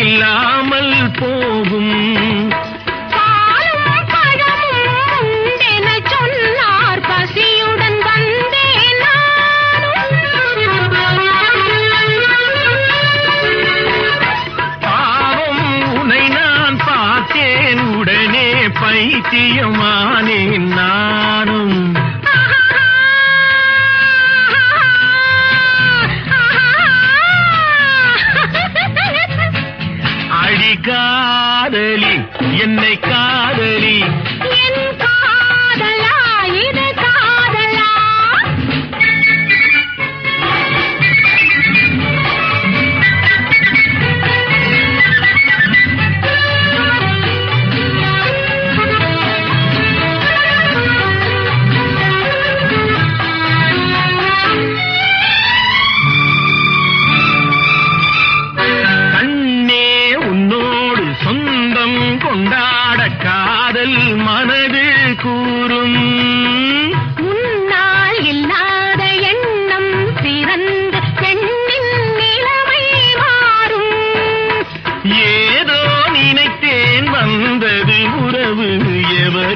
இல்லாமல் போகும். என்னை கா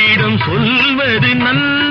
உன்னிடம் சொல்வது நல்ல